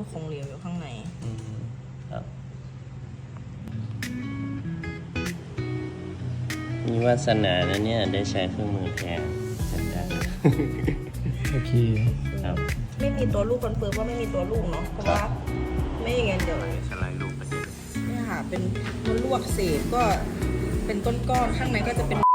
วกของเหลวอยู่ข้างในอืมครับ มีวาสนานะเนี่ย ได้ใช้เครื่องมือแทนจัดการโอเคครับ ไม่มีตัวลูกคอนเฟิร์มว่าไม่มีตัวลูกเนาะเพราะว่าไม่อย่างนั้นเดี๋ยวสไลด์รูปประเด็นเนี่ยค่ะเป็นมดลูกอักเสบก็เป็นต้นก้อนข้างในก็จะเป็นหนองก็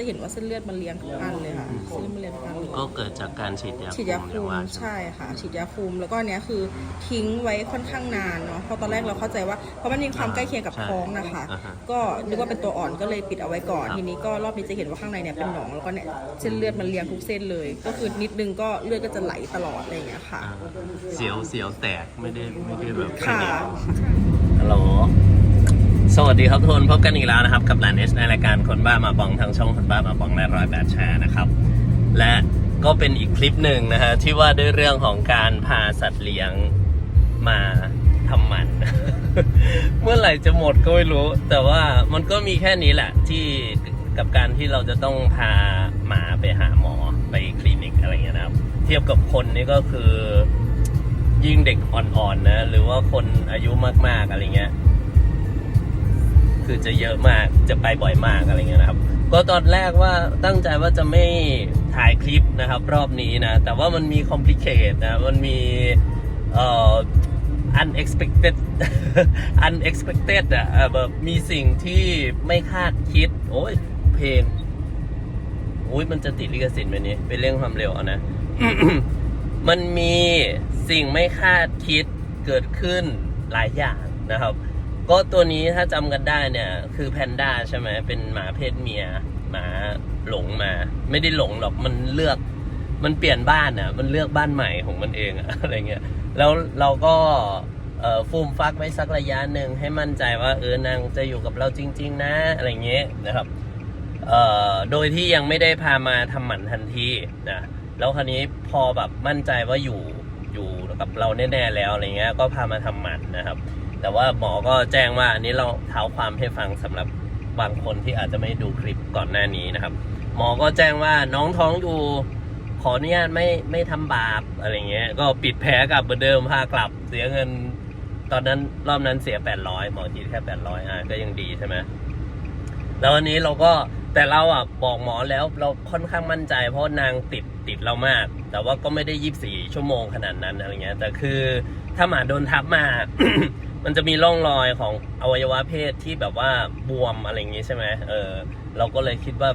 จะเห็นว่าเส้นเลือดมันเลี้ยงทุกอันเลยค่ะเส้นเลือดมันเลี้ยงทุกอันเลย ก็เกิดจากการฉีดยาฉีดยาหคุรือมว่าใช่ค่ะ ฉีดยาคุมแล้วก็อันเนี้ยคือทิ้งไว้ค่อนข้างนานเนาะเพราะตอนแรกเราเข้าใจว่าเพราะมันมีความใกล้เคียงกับท้องนะคะอ่าฮะก็นึกว่าเป็นตัวอ่อนก็เลยปิดเอาไว้ก่อนครับทีนี้ก็รอบนี้จะเห็นว่าข้างในเนี่ยเป็นหนองแล้วก็เนี่ยเส้นเลือดมันเลี้ยงทุกเส้นเลย ก็คือนิดนึงก็เลือดก็จะไหลตลอดอะไรอย่างเงี้ยค่ะอ่าเสียวเสียวแตกไม่ได้ไม่ได้แบบค่ะฮัลโหล สวัสดีครับทุกคนพบกันอีกแล้วนะครับ กับแลนเอสในรายการคนบ้ามาบองทางช่องคนบ้ามาบองและร้อยแปดแชร์นะครับ และก็เป็นอีกคลิปหนึ่งนะฮะที่ว่าด้วยเรื่องของการพาสัตว์เลี้ยงมาทำหมัน เมื่อไหร่จะหมดก็ไม่รู้ แต่ว่ามันก็มีแค่นี้แหละที่กับการที่เราจะต้องพาหมาไปหาหมอไปคลินิกอะไรเงี้ยนะครับ เทียบกับคนนี่ก็คือยิ่งเด็กอ่อนๆนะหรือว่าคนอายุมากๆอะไรเงี้ย คือจะเยอะมากจะไปบ่อยมากอะไรเงี้ยนะครับ ก็ตอนแรกว่าตั้งใจว่าจะไม่ถ่ายคลิปนะครับ รอบนี้นะ แต่ว่ามันมีคอมพลิเคทนะมันมีเอ่อ unexpected unexpected อะเอ่อแบบมีสิ่งที่ไม่คาดคิด โอ้ยเพลงโอ้ยมันจะติดลิขสิทธิ์ไหมนี้เป็นเรื่องความเร็วเอานะ มันมีสิ่งไม่คาดคิดเกิดขึ้นหลายอย่างนะครับ ก็ตัวนี้ถ้าจำกันได้เนี่ย คือแพนด้าใช่ไหมเป็นหมาเพศเมีย หมาหลงมา ไม่ได้หลงหรอกมันเลือก มันเปลี่ยนบ้านอะ มันเลือกบ้านใหม่ของมันเองอะอะไรเงี้ยแล้วเราก็ฟูมฟักไว้สักระยะหนึ่งให้มั่นใจว่าเออนางจะอยู่กับเราจริง ๆ นะอะไรเงี้ยนะครับโดยที่ยังไม่ได้พามาทำหมันทันทีนะแล้วคราวนี้พอแบบมั่นใจว่าอยู่อยู่กับเราแน่ๆแล้วอะไรเงี้ยก็พามาทำหมันนะครับ แต่ว่าหมอก็แจ้งว่าอันนี้เราเท้าความให้ฟังสำหรับบางคนที่อาจจะไม่ดูคลิปก่อนหน้านี้นะครับ หมอก็แจ้งว่าน้องท้องอยู่ขออนุญาตไม่ไม่ทำบาปอะไรเงี้ย ก็ปิดแผลกลับเหมือนเดิมพากลับเสียเงิน ตอนนั้นรอบนั้นเสีย800หมอคิดแค่800อะก็ยังดีใช่ไหมแล้ววันนี้เราก็แต่เราอะบอกหมอแล้วเราค่อนข้างมั่นใจ เพราะนางติดติดเรามาก แต่ว่าก็ไม่ได้ยี่บสี่ชั่วโมงขนาดนั้นอะไรเงี้ยแต่คือถ้าหมาโดนทับมา มันจะมีร่องรอยของอวัยวะเพศที่แบบว่าบวมอะไรอย่างงี้ใช่ไหมเออ เราก็เลยคิดว่า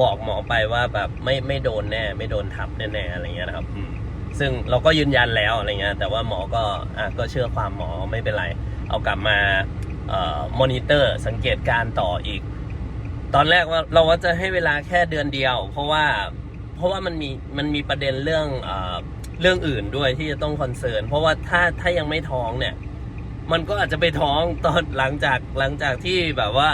บอกหมอไปว่าแบบไม่ไม่โดนแน่ ไม่โดนทับแน่ๆอะไรเงี้ยนะครับอืมซึ่งเราก็ยืนยันแล้วอะไรเงี้ยแต่ว่าหมอก็อะก็เชื่อความหมอไม่เป็นไร เอากลับมาเอ่อมอนิเตอร์สังเกตการ์ต่ออีก ตอนแรกว่าเราว่าจะให้เวลาแค่เดือนเดียว เพราะว่าเพราะว่ามันมีมันมีประเด็นเรื่องเอ่อเรื่องอื่นด้วยที่จะต้องคอนเซิร์นเพราะว่าถ้าถ้ายังไม่ท้องเนี่ย มันก็อาจจะไปท้องตอนหลังจากหลังจากที่แบบว่า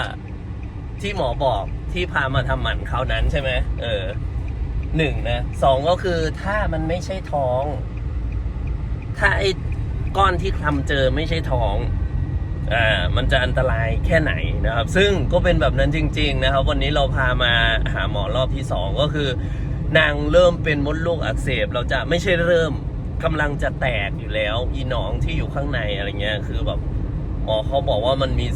ที่หมอบอกที่พามาทำหมันเขาวนั้นใช่ไหมเออหนึ่งนะสองก็คือถ้ามันไม่ใช่ท้อง ถ้าไอ้ก้อนที่คลำเจอไม่ใช่ท้องอ่ามันจะอันตรายแค่ไหนนะครับ ซึ่งก็เป็นแบบนั้นจริง ๆ นะครับ วันนี้เราพามาหาหมอรอบที่สองก็คือ นางเริ่มเป็นมดลูกอักเสบ เราจะไม่ใช่เริ่ม กำลังจะแตกอยู่แล้วอีหนองที่อยู่ข้างในอะไรเงี้ย คือแบบหมอเขาบอกว่ามันมี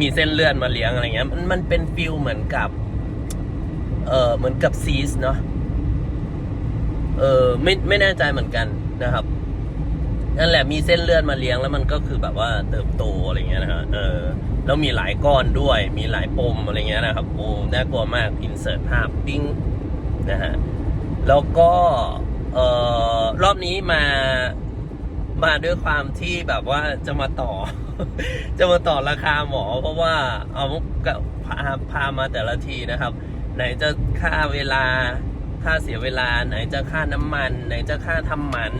มีเส้นเลือดมาเลี้ยงอะไรเงี้ย มันมันเป็นฟิลเหมือนกับ เออเหมือนกับซีสเนาะเออไม่ไม่แน่ใจเหมือนกันนะครับนั่นแหละมีเส้นเลือดมาเลี้ยงแล้วมันก็คือแบบว่าเติบโตอะไรเงี้ยนะฮะเออแล้วมีหลายก้อนด้วย มีหลายปมอะไรเงี้ยนะครับโอ้น่ากลัวมากอินเสิร์ตภาพปิ้งนะฮะแล้วก็ เอ่อรอบนี้มามาด้วยความที่แบบว่าจะมาต่อ จะมาต่อราคาหมอ เพราะว่าเอาก็พาพามาแต่ละทีนะครับ ไหนจะค่าเวลาค่าเสียเวลา ไหนจะค่าน้ำมัน ไหนจะค่าทำหมัน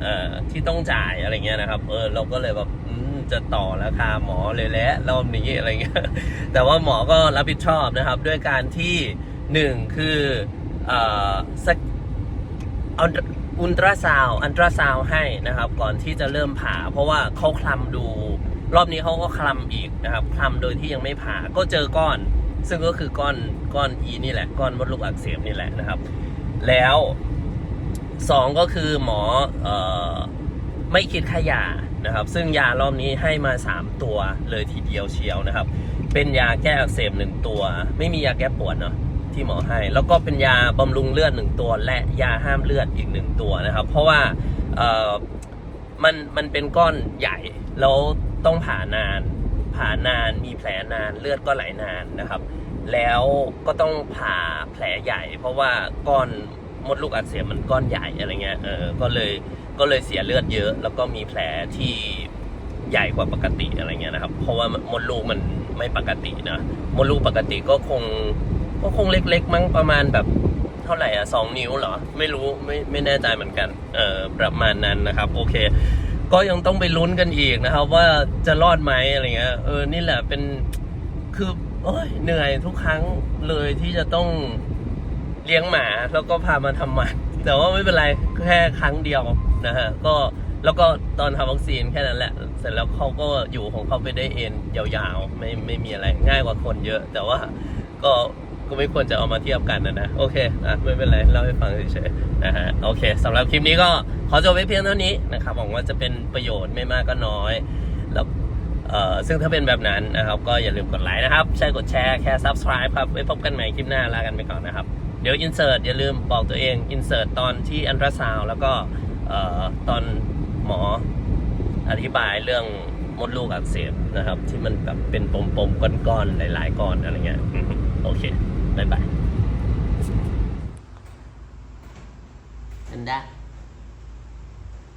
เอ่อที่ต้องจ่ายอะไรเงี้ยนะครับ เออเราก็เลยแบบจะต่อราคาหมอเลยแหละรอบนี้อะไรเงี้ยแต่ว่าหมอก็รับผิดชอบนะครับ ด้วยการที่หนึ่งคือเอ่อสัก เอาอุลตราซาวอันตราซาวให้นะครับ ก่อนที่จะเริ่มผ่า เพราะว่าเขาคลำดู รอบนี้เขาก็คลำอีกนะครับคลำโดยที่ยังไม่ผ่าก็เจอก้อน ซึ่งก็คือก้อนก้อนอีนี่แหละก้อนมดลูกอักเสบนี่แหละนะครับ แล้วสองก็คือหมอเออไม่คิดค่ายานะครับ ซึ่งยารอบนี้ให้มา 3 ตัวเลยทีเดียวเชียวนะครับ เป็นยาแก้อักเสบหนึ่งตัว ไม่มียาแก้ปวดเนาะ ที่หมอให้ แล้วก็เป็นยาบำรุงเลือดหนึ่งตัว และยาห้ามเลือดอีกหนึ่งตัวนะครับ เพราะว่ามันมันเป็นก้อนใหญ่แล้วต้องผ่านาน ผ่านานมีแผลนานเลือดก็ไหลนานนะครับ แล้วก็ต้องผ่าแผลใหญ่ เพราะว่าก้อนมดลูกอักเสบมันก้อนใหญ่อะไรเงี้ยเออก็เลยก็เลยเสียเลือดเยอะ แล้วก็มีแผลที่ใหญ่กว่าปกติอะไรเงี้ยนะครับ เพราะว่ามดลูกมันไม่ปกตินะมดลูกปกติก็คง ก็คงเล็กๆ มั้งประมาณแบบเท่าไหร่อะสองนิ้วเหรอ ไม่รู้ไม่ไม่แน่ใจเหมือนกัน เออประมาณนั้นนะครับ โอเค ก็ยังต้องไปลุ้นกันอีกนะครับ ว่าจะรอดไหมอะไรเงี้ยเออนี่แหละเป็นคือโอ้ยเหนื่อยทุกครั้งเลยที่จะต้องเลี้ยงหมาแล้วก็พามาทำหมันแต่ว่าไม่เป็นไรแค่ครั้งเดียวนะฮะก็แล้วก็ตอนทำวัคซีนแค่นั้นแหละ เสร็จแล้วเขาก็อยู่ของเขาไปได้เองยาวๆ ไม่ไม่มีอะไรง่ายกว่าคนเยอะ แต่ว่าก็ ก็ไม่ควรจะเอามาเทียบกันนะนะ โอเคอะไม่เป็นไรเล่าให้ฟังเฉยๆนะฮะโอเคสำหรับคลิปนี้ก็ขอจบไว้เพียงเท่านี้นะครับหวังว่าจะเป็นประโยชน์ไม่มากก็น้อย แล้วเอ่อซึ่งถ้าเป็นแบบนั้นนะครับก็อย่าลืมกดไลค์นะครับใช่กดแชร์แค่ subscribe ครับไว้พบกันใหม่คลิปหน้าลากันไปก่อนนะครับเดี๋ยว insert อย่าลืมบอกตัวเอง insert ตอนที่อันตราซาวแล้วก็เอ่อตอนหมออธิบายเรื่องมดลูกอักเสบนะครับ ที่มันแบบเป็นปมๆก้อนๆหลายๆก้อนอะไรเงี้ยโอเค บ๊ายบายอันดา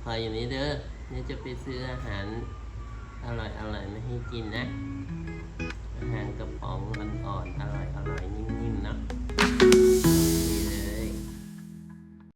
คอยอยู่นี้เด้อเนี่ยจะไปซื้ออาหารอร่อยอร่อยมาให้กินนะ อาหารกระป๋องมันอ่อนอร่อย